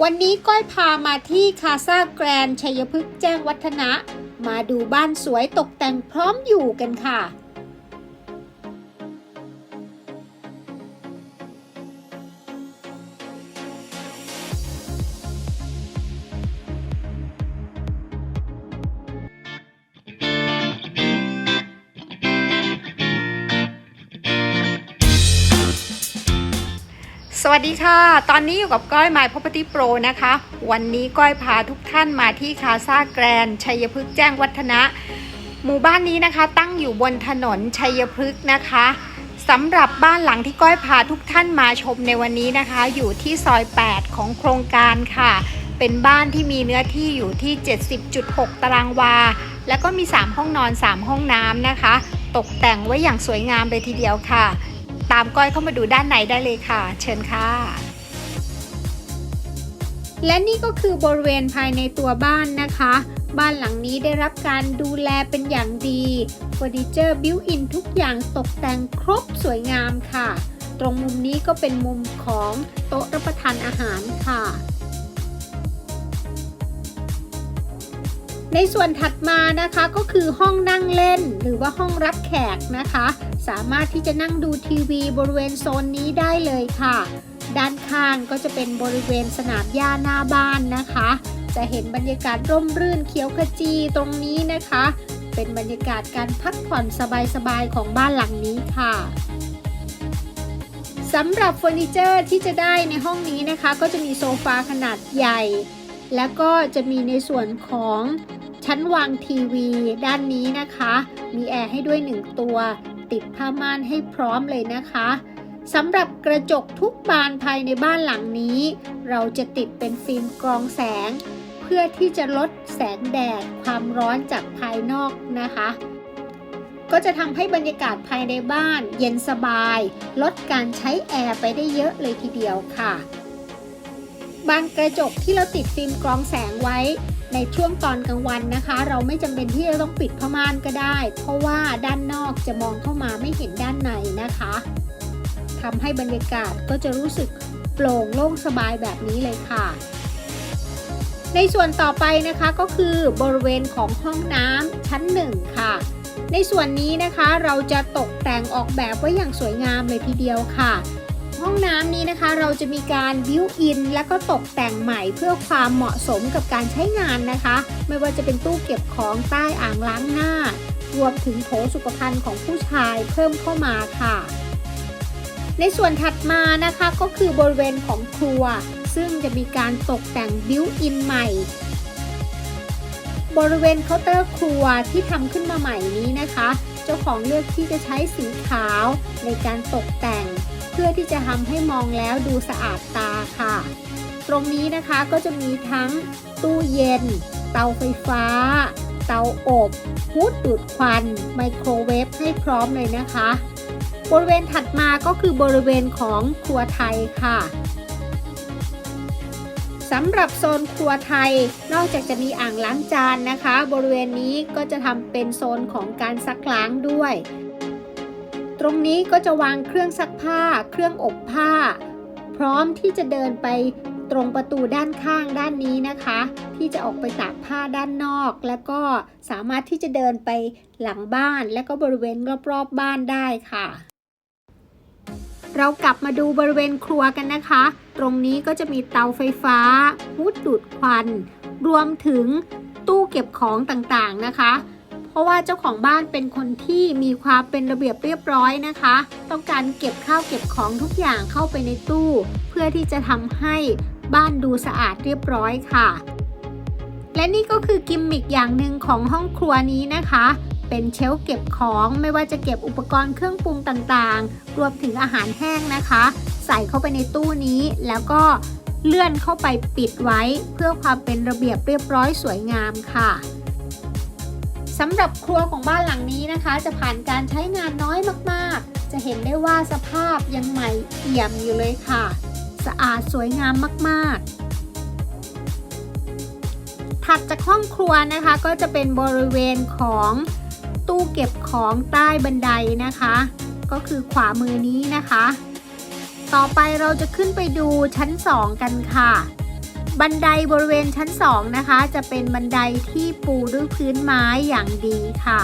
วันนี้ก้อยพามาที่คาซาแกรนชัยพฤกษ์แจ้งวัฒนะ มาดูบ้านสวยตกแต่งพร้อมอยู่กันค่ะ สวัสดีค่ะ ตอนนี้อยู่กับก้อย My Property Pro นะคะ วันนี้ก้อยพาทุกท่านมาที่คาซาแกรนชัยพฤกษ์แจ้งวัฒนะ หมู่บ้านนี้นะคะ ตั้งอยู่บนถนนชัยพฤกษ์นะคะสำหรับบ้านหลังที่ก้อยพาทุกท่านมาชมในวันนี้นะคะ อยู่ที่ซอย 8 ของโครงการค่ะ เป็นบ้านที่มีเนื้อที่อยู่ที่ 70.6 ตารางวา แล้วก็มี 3 ห้องนอน 3 ห้องน้ำนะคะ ตกแต่งไว้อย่างสวยงามเลยทีเดียวค่ะ ตามก้อยเข้ามาดูด้านในได้เลยค่ะ เชิญค่ะ และนี่ก็คือบริเวณภายในตัวบ้านนะคะ บ้านหลังนี้ได้รับการดูแลเป็นอย่างดีเฟอร์นิเจอร์บิวอินทุกอย่างตกแต่งครบสวยงามค่ะ ตรงมุมนี้ก็เป็นมุมของโต๊ะรับประทานอาหารค่ะ ในส่วนถัดมานะคะก็คือห้องนั่งเล่น หรือว่าห้องรับแขกนะคะ สามารถที่จะนั่งดูทีวีบริเวณโซนนี้ได้เลยค่ะ ด้านข้างก็จะเป็นบริเวณสนามหญ้าหน้าบ้านนะคะ จะเห็นบรรยากาศร่มรื่นเขียวขจีตรงนี้นะคะ เป็นบรรยากาศการพักผ่อนสบายๆของบ้านหลังนี้ค่ะสำหรับเฟอร์นิเจอร์ที่จะได้ในห้องนี้นะคะ ก็จะมีโซฟาขนาดใหญ่ แล้วก็จะมีในส่วนของชั้นวางทีวีด้านนี้นะคะ มีแอร์ให้ด้วย 1 ตัว ติดผ้าม่านให้พร้อมเลยนะคะสำหรับกระจกทุกบานภายในบ้านหลังนี้ เราจะติดเป็นฟิล์มกรองแสง เพื่อที่จะลดแสงแดดความร้อนจากภายนอกนะคะ ก็จะทำให้บรรยากาศภายในบ้าน เย็นสบาย ลดการใช้แอร์ไปได้เยอะเลยทีเดียวค่ะ บานกระจกที่เราติดฟิล์มกรองแสงไว้ ในช่วงตอนกลางวันนะคะ เราไม่จำเป็นที่จะต้องปิดผ้าม่านก็ได้ เพราะว่าด้านนอกจะมองเข้ามาไม่เห็นด้านในนะคะทำให้บรรยากาศก็จะรู้สึกโปร่งโล่งสบายแบบนี้เลยค่ะ ในส่วนต่อไปนะคะก็คือบริเวณของห้องน้ำชั้นหนึ่งค่ะ ในส่วนนี้นะคะเราจะตกแต่งออกแบบไว้อย่างสวยงามเลยทีเดียวค่ะ ห้องน้ำนี้นะคะ เราจะมีการบิวอิน และก็ตกแต่งใหม่เพื่อความเหมาะสมกับการใช้งานนะคะ ไม่ว่าจะเป็นตู้เก็บของใต้อ่างล้างหน้า รวมถึงโถสุขภัณฑ์ของผู้ชายเพิ่มเข้ามาค่ะ ในส่วนถัดมานะคะก็คือบริเวณของครัว ซึ่งจะมีการตกแต่งบิวอินใหม่บริเวณเคาน์เตอร์ครัวที่ทำขึ้นมาใหม่นี้นะคะ เจ้าของเลือกที่จะใช้สีขาวในการตกแต่ง เพื่อที่จะทำให้มองแล้วดูสะอาดตาค่ะ ตรงนี้นะคะก็จะมีทั้งตู้เย็น เตาไฟฟ้า เตาอบฮูดดูดควัน ไมโครเวฟให้พร้อมเลยนะคะ บริเวณถัดมาก็คือบริเวณของครัวไทยค่ะสำหรับโซนครัวไทย นอกจากจะมีอ่างล้างจานนะคะ บริเวณนี้ก็จะทำเป็นโซนของการซักล้างด้วย ตรงนี้ก็จะวางเครื่องซักผ้า เครื่องอบผ้า พร้อมที่จะเดินไปตรงประตูด้านข้างด้านนี้นะคะ ที่จะออกไปตากผ้าด้านนอก แล้วก็สามารถที่จะเดินไปหลังบ้าน และก็บริเวณรอบๆบ้านได้ค่ะ เรากลับมาดูบริเวณครัวกันนะคะ ตรงนี้ก็จะมีเตาไฟฟ้าฮูดดูดควัน รวมถึงตู้เก็บของต่างๆนะคะ เพราะว่าเจ้าของบ้านเป็นคนที่มีความเป็นระเบียบเรียบร้อยนะคะ ต้องการเก็บข้าวเก็บของทุกอย่างเข้าไปในตู้ เพื่อที่จะทำให้บ้านดูสะอาดเรียบร้อยค่ะ และนี่ก็คือกิมมิคอย่างหนึ่งของห้องครัวนี้นะคะ เป็นเชลเก็บของไม่ว่าจะเก็บอุปกรณ์เครื่องปรุงต่างๆ รวมถึงอาหารแห้งนะคะ ใส่เข้าไปในตู้นี้แล้วก็เลื่อนเข้าไปปิดไว้ เพื่อความเป็นระเบียบเรียบร้อยสวยงามค่ะ สำหรับครัวของบ้านหลังนี้นะคะ จะผ่านการใช้งานน้อยมากๆ จะเห็นได้ว่าสภาพยังใหม่เอี่ยมอยู่เลยค่ะ สะอาดสวยงามมากๆ ถัดจากห้องครัวนะคะก็จะเป็นบริเวณของตู้เก็บของใต้บันไดนะคะ ก็คือขวามือนี้นะคะ ต่อไปเราจะขึ้นไปดูชั้น 2 กันค่ะ บันไดบริเวณชั้น 2 นะคะ จะเป็นบันไดที่ปูด้วยพื้นไม้อย่างดีค่ะ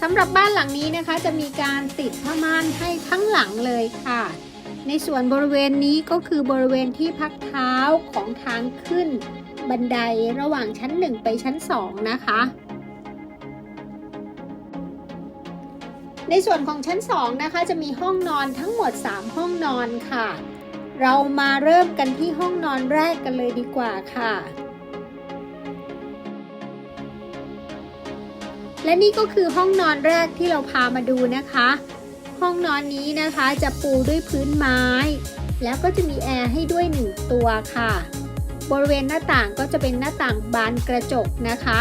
สำหรับบ้านหลังนี้นะคะจะมีการติดผ้าม่านให้ทั้งหลังเลยค่ะ ในส่วนบริเวณนี้ก็คือบริเวณที่พักเท้าของทางขึ้น บันไดระหว่างชั้น 1 ไปชั้น 2 นะคะ ในส่วนของชั้น 2 นะคะจะมีห้องนอนทั้งหมด 3 ห้องนอนค่ะ เรามาเริ่มกันที่ห้องนอนแรกกันเลยดีกว่าค่ะ และนี่ก็คือห้องนอนแรกที่เราพามาดูนะคะ ห้องนอนนี้นะคะจะปูด้วยพื้นไม้ แล้วก็จะมีแอร์ให้ด้วย1ตัวค่ะ บริเวณหน้าต่างก็จะเป็นหน้าต่างบานกระจกนะคะ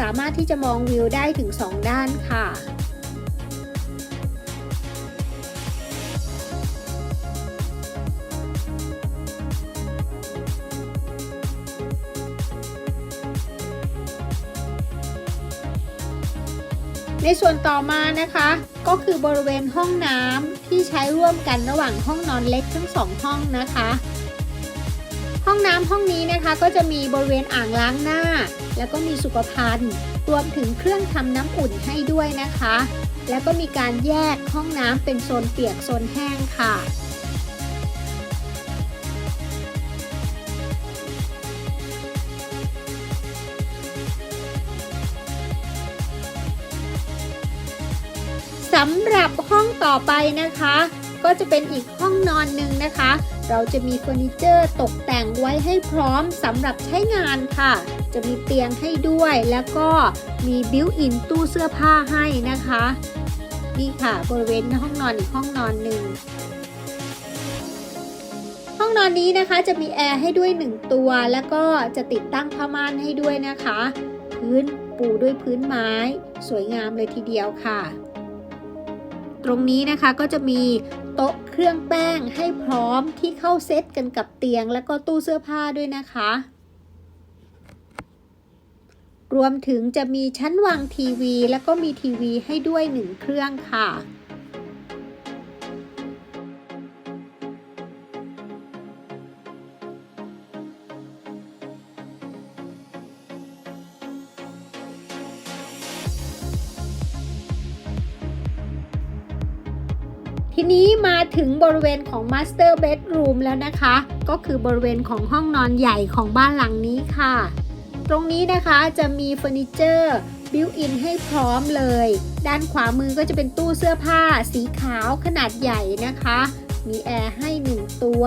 สามารถที่จะมองวิวได้ถึง 2 ด้านค่ะ ในส่วนต่อมานะคะ ก็คือบริเวณห้องน้ำที่ใช้ร่วมกันระหว่างห้องนอนเล็กทั้งสองห้องนะคะ ห้องน้ำห้องนี้นะคะก็จะมีบริเวณอ่างล้างหน้า แล้วก็มีสุขภัณฑ์ รวมถึงเครื่องทำน้ำอุ่นให้ด้วยนะคะ แล้วก็มีการแยกห้องน้ำเป็นโซนเปียกโซนแห้งค่ะ สำหรับห้องต่อไปนะคะ ก็จะเป็นอีกห้องนอนหนึ่งนะคะ เราจะมีเฟอร์นิเจอร์ตกแต่งไว้ให้พร้อมสำหรับใช้งานค่ะ จะมีเตียงให้ด้วยแล้วก็มีบิวอินตู้เสื้อผ้าให้นะคะ นี่ค่ะบริเวณห้องนอนอีกห้องนอนหนึ่งห้องนอนนี้นะคะจะมีแอร์ให้ด้วย 1 ตัว แล้วก็จะติดตั้งผ้าม่านให้ด้วยนะคะ พื้นปูด้วยพื้นไม้ สวยงามเลยทีเดียวค่ะ ตรงนี้นะคะก็จะมีโต๊ะเครื่องแป้งให้พร้อมที่เข้าเซตกันกับเตียง และก็ตู้เสื้อผ้าด้วยนะคะ รวมถึงจะมีชั้นวางทีวี แล้วก็มีทีวีให้ด้วยหนึ่งเครื่องค่ะ ทีนี้มาถึงบริเวณของ Master Bedroom แล้วนะคะ ก็คือบริเวณของห้องนอนใหญ่ของบ้านหลังนี้ค่ะ ตรงนี้นะคะจะมีเฟอร์นิเจอร์บิวอินให้พร้อมเลย ด้านขวามือก็จะเป็นตู้เสื้อผ้าสีขาวขนาดใหญ่นะคะ มีแอร์ให้1ตัว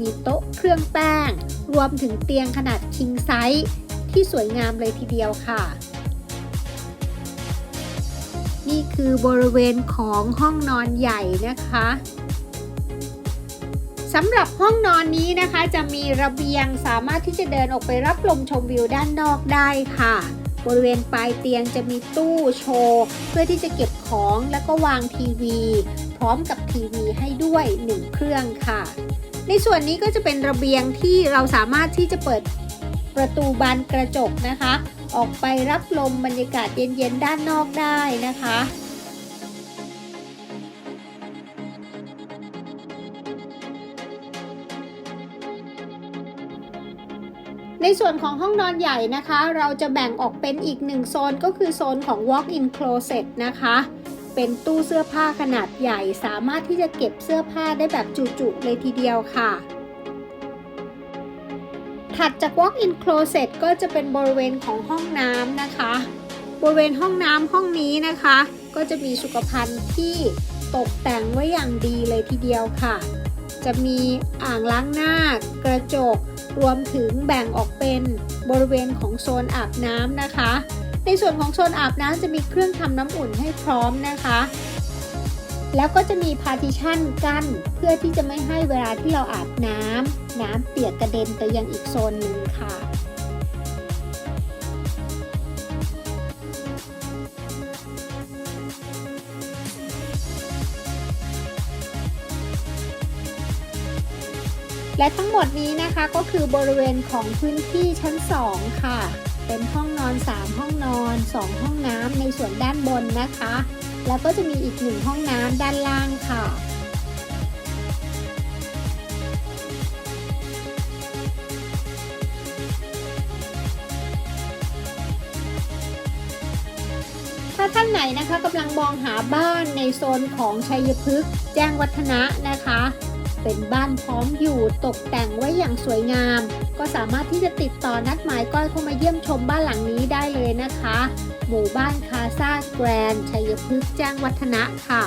มีโต๊ะเครื่องแป้ง รวมถึงเตียงขนาด king size ที่สวยงามเลยทีเดียวค่ะ นี่คือบริเวณของห้องนอนใหญ่นะคะสำหรับห้องนอนนี้นะคะจะมีระเบียงสามารถที่จะเดินออกไปรับลมชมวิวด้านนอกได้ค่ะ บริเวณปลายเตียงจะมีตู้โชว์เพื่อที่จะเก็บของแล้วก็วางทีวี พร้อมกับทีวีให้ด้วย1เครื่องค่ะ ในส่วนนี้ก็จะเป็นระเบียงที่เราสามารถที่จะเปิด ประตูบานกระจกนะคะ ออกไปรับลมบรรยากาศเย็นๆด้านนอกได้นะคะในส่วนของห้องนอนใหญ่นะคะ เราจะแบ่งออกเป็นอีกหนึ่งโซนก็คือโซนของ walk-in closet นะคะ เป็นตู้เสื้อผ้าขนาดใหญ่ สามารถที่จะเก็บเสื้อผ้าได้แบบจุๆเลยทีเดียวค่ะ ถัดจาก walk-in closet ก็จะเป็นบริเวณของห้องน้ำนะคะ บริเวณห้องน้ำห้องนี้นะคะ ก็จะมีสุขภัณฑ์ที่ตกแต่งไว้อย่างดีเลยทีเดียวค่ะ จะมีอ่างล้างหน้า กระจก รวมถึงแบ่งออกเป็นบริเวณของโซนอาบน้ำนะคะ ในส่วนของโซนอาบน้ำจะมีเครื่องทำน้ำอุ่นให้พร้อมนะคะ แล้วก็จะมีพาร์ติชันกั้นเพื่อที่จะไม่ให้เวลาที่เราอาบน้ำน้ำเปียกกระเด็นไปยังอีกโซนหนึ่งค่ะและทั้งหมดนี้นะคะก็คือบริเวณของพื้นที่ชั้น 2 ค่ะ เป็นห้องนอน 3 ห้องนอน 2 ห้องน้ำในส่วนด้านบนนะคะ แล้วก็จะมีอีกหนึ่งห้องน้ำด้านล่างค่ะ ถ้าท่านไหนนะคะกำลังมองหาบ้านในโซนของชัยพฤกษ์แจ้งวัฒนะนะคะ เป็นบ้านพร้อมอยู่ตกแต่งไว้อย่างสวยงาม ก็สามารถที่จะติดต่อนัดหมายก้อยเข้ามาเยี่ยมชมบ้านหลังนี้ได้เลยนะคะ หมู่บ้านคาซาแกรนชัยพฤกษ์แจ้งวัฒนะค่ะ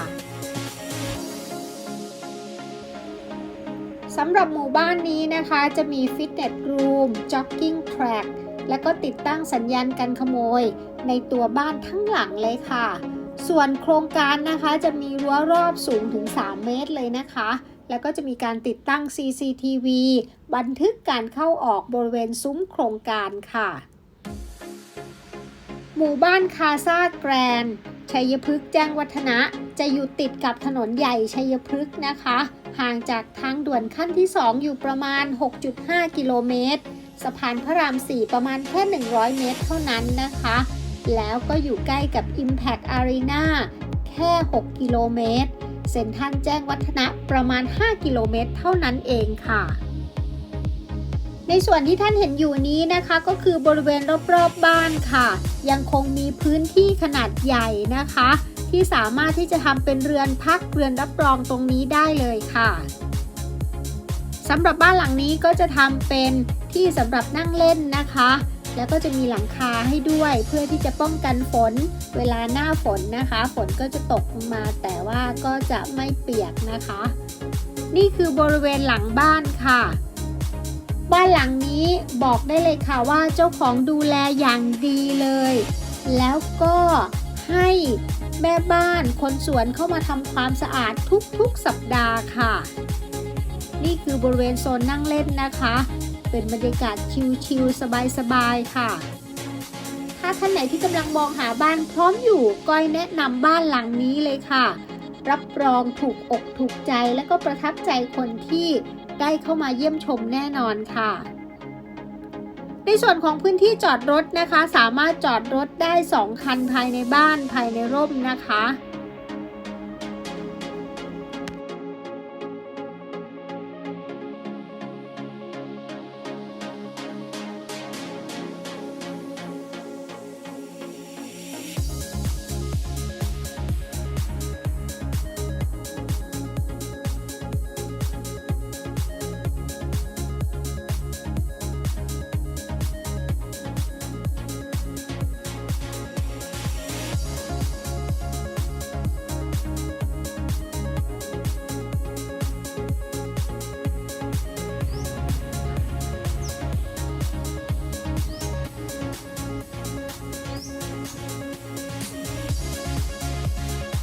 สำหรับหมู่บ้านนี้นะคะจะมีฟิตเนสรูมจ็อกกิ้งแทร็กและก็ติดตั้งสัญญาณกันขโมย ในตัวบ้านทั้งหลังเลยค่ะ ส่วนโครงการนะคะจะมีรั้วรอบสูงถึง 3 เมตรเลยนะคะ แล้วก็จะมีการติดตั้ง CCTV บันทึกการเข้าออกบริเวณซุ้มโครงการค่ะ หมู่บ้านคาซาแกรนชัยพฤกษ์แจ้งวัฒนะ จะอยู่ติดกับถนนใหญ่ชัยพฤกษ์นะคะ ห่างจากทางด่วนขั้นที่ 2 อยู่ประมาณ 6.5 กิโลเมตร สะพานพระราม 4 ประมาณแค่ 100 เมตรเท่านั้นนะคะ แล้วก็อยู่ใกล้กับ Impact Arena แค่ 6 กิโลเมตร เซ็นทรัลแจ้งวัฒนะประมาณ 5 กิโลเมตรเท่านั้นเองค่ะ ในส่วนที่ท่านเห็นอยู่นี้นะคะก็คือบริเวณรอบๆบบ้านค่ะ ยังคงมีพื้นที่ขนาดใหญ่นะคะ ที่สามารถที่จะทำเป็นเรือนพักเรือนรับรองตรงนี้ได้เลยค่ะสำหรับบ้านหลังนี้ก็จะทำเป็นที่สำหรับนั่งเล่นนะคะ แล้วก็จะมีหลังคาให้ด้วยเพื่อที่จะป้องกันฝน เวลาหน้าฝนนะคะ ฝนก็จะตกลงมาแต่ว่าก็จะไม่เปียกนะคะ นี่คือบริเวณหลังบ้านค่ะ บ้านหลังนี้บอกได้เลยค่ะว่าเจ้าของดูแลอย่างดีเลย แล้วก็ให้แม่บ้านคนสวนเข้ามาทำความสะอาดทุกๆสัปดาห์ค่ะ นี่คือบริเวณโซนนั่งเล่นนะคะ เป็นบรรยากาศชิลๆสบายๆค่ะ ถ้าท่านไหนที่กำลังมองหาบ้านพร้อมอยู่ก้อยแนะนำบ้านหลังนี้เลยค่ะ รับรองถูกอกถูกใจและก็ประทับใจคนที่ ได้เข้ามาเยี่ยมชมแน่นอนค่ะ ในส่วนของพื้นที่จอดรถนะคะ สามารถจอดรถได้ 2 คันภายในบ้านภายในร่มนะคะ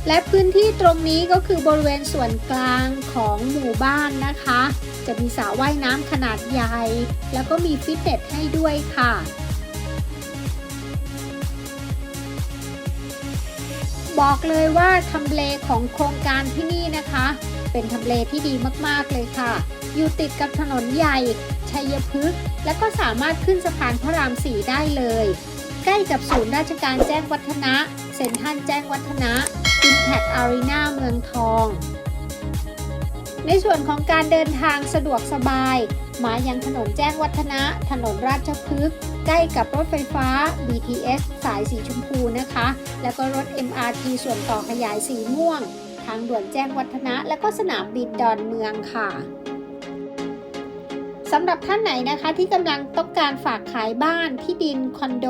และพื้นที่ตรงนี้ก็คือบริเวณส่วนกลางของหมู่บ้านนะคะ จะมีสระว่ายน้ำขนาดใหญ่ แล้วก็มีฟิตเนสให้ด้วยค่ะบอกเลยว่าทำเลของโครงการที่นี่นะคะ เป็นทำเลที่ดีมากๆเลยค่ะ อยู่ติดกับถนนใหญ่ ชัยพฤกษ์และก็สามารถขึ้นสะพานพระรามสีได้เลย ใกล้กับศูนย์ราชการแจ้งวัฒนะเซ็นทรัลแจ้งวัฒนะ Impact Arena เมืองทอง ในส่วนของการเดินทางสะดวกสบาย มายังถนนแจ้งวัฒนะ ถนนราชพฤกษ์ใกล้กับรถไฟฟ้า BTS สายสีชมพูนะคะ แล้วก็รถ MRT ส่วนต่อขยายสีม่วง ทางด่วนแจ้งวัฒนะ และก็สนามบินดอนเมืองค่ะ สำหรับท่านไหนนะคะที่กำลังต้องการฝากขายบ้านที่ดินคอนโด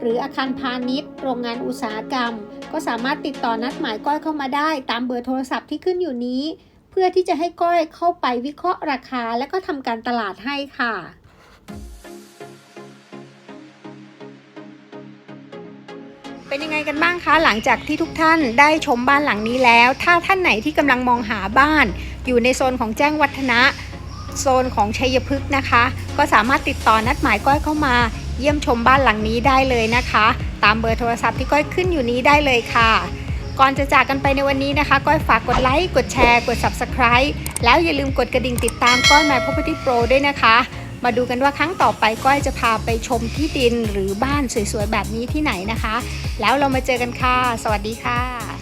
หรืออาคารพาณิชย์ โรงงานอุตสาหกรรม ก็สามารถติดต่อนัดหมายก้อยเข้ามาได้ ตามเบอร์โทรศัพท์ที่ขึ้นอยู่นี้ เพื่อที่จะให้ก้อยเข้าไปวิเคราะห์ราคา และก็ทำการตลาดให้ค่ะเป็นยังไงกันบ้างคะ หลังจากที่ทุกท่านได้ชมบ้านหลังนี้แล้ว ถ้าท่านไหนที่กำลังมองหาบ้าน อยู่ในโซนของแจ้งวัฒนะ โซนของชัยพฤกษ์นะคะ ก็สามารถติดต่อนัดหมายก้อยเข้ามา เยี่ยมชมบ้านหลังนี้ได้เลยนะคะ ตามเบอร์โทรศัพท์ที่ก้อยขึ้นอยู่นี้ได้เลยค่ะ ก่อนจะจากกันไปในวันนี้นะคะ ก้อยฝากกดไลค์กดแชร์ กด Subscribe แล้วอย่าลืมกดกระดิ่งติดตามก้อย My Property Pro ด้วยนะคะ มาดูกันว่าครั้งต่อไปก้อยจะพาไปชมที่ดินหรือบ้านสวยๆแบบนี้ที่ไหนนะคะ แล้วเรามาเจอกันค่ะ สวัสดีค่ะ